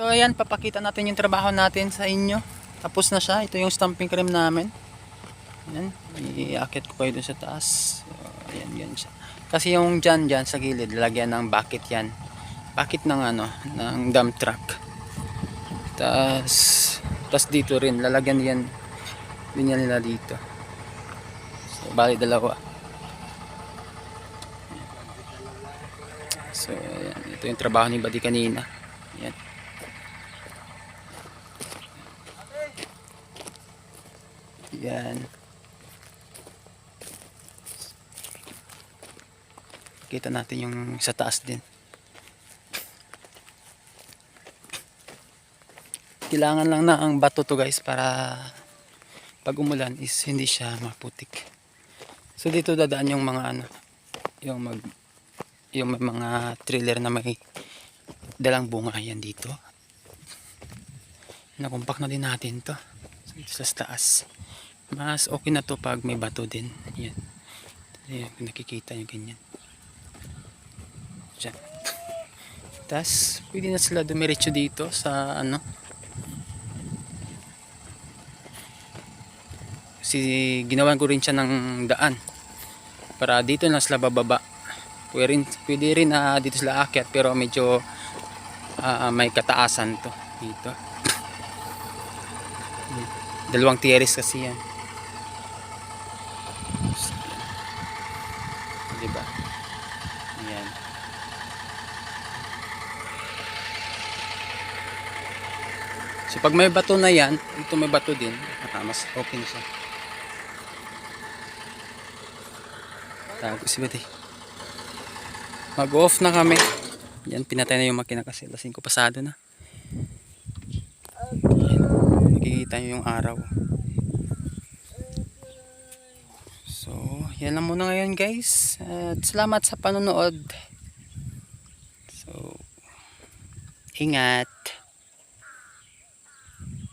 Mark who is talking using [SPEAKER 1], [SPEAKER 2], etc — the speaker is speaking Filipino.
[SPEAKER 1] So ayan, papakita natin yung trabaho natin sa inyo. Tapos na siya. Ito yung stamping cream namin. Ayan, iakit ko kayo dun sa taas. So, ayan, yan siya. Kasi yung dyan, dyan sa gilid, lalagyan ng bucket yan. Bucket ng ano, ng dump truck. Tas, tas dito rin, lalagyan yan, din yan nila dito. So, bali dalawa. So, ayan. Ito yung trabaho ni Buddy kanina. Ayan. Yan. Kita natin yung sa taas din. Kailangan lang na ang bato to guys para pag umulan is hindi siya maputik. So dito dadaan yung mga ano, yung mag yung mga trailer na may dalang bunga yan dito. Nakumpak na din natin to. Dito sa taas. Mas okay na to pag may bato din. Yan. Yan, nakikita nyo ganyan. Diyan. Tapos, pwede na sila dumiretso dito sa ano. Kasi ginawan ko rin siya ng daan. Para dito na sila bababa. Pwede rin, pwede rin na dito sila akyat pero medyo ah, may kataasan to dito. Dalawang tiers kasi yan. Diba? Ayan. So pag may bato na yan, ito may bato din, ah, mas okay na siya. Tago si Bati. Mag-off na kami. Yan, pinatay na yung makina kasi lasing ko pasado na. Yan, nakikita nyo yung araw. So, yan lang muna ngayon guys. At salamat sa panonood. So, ingat.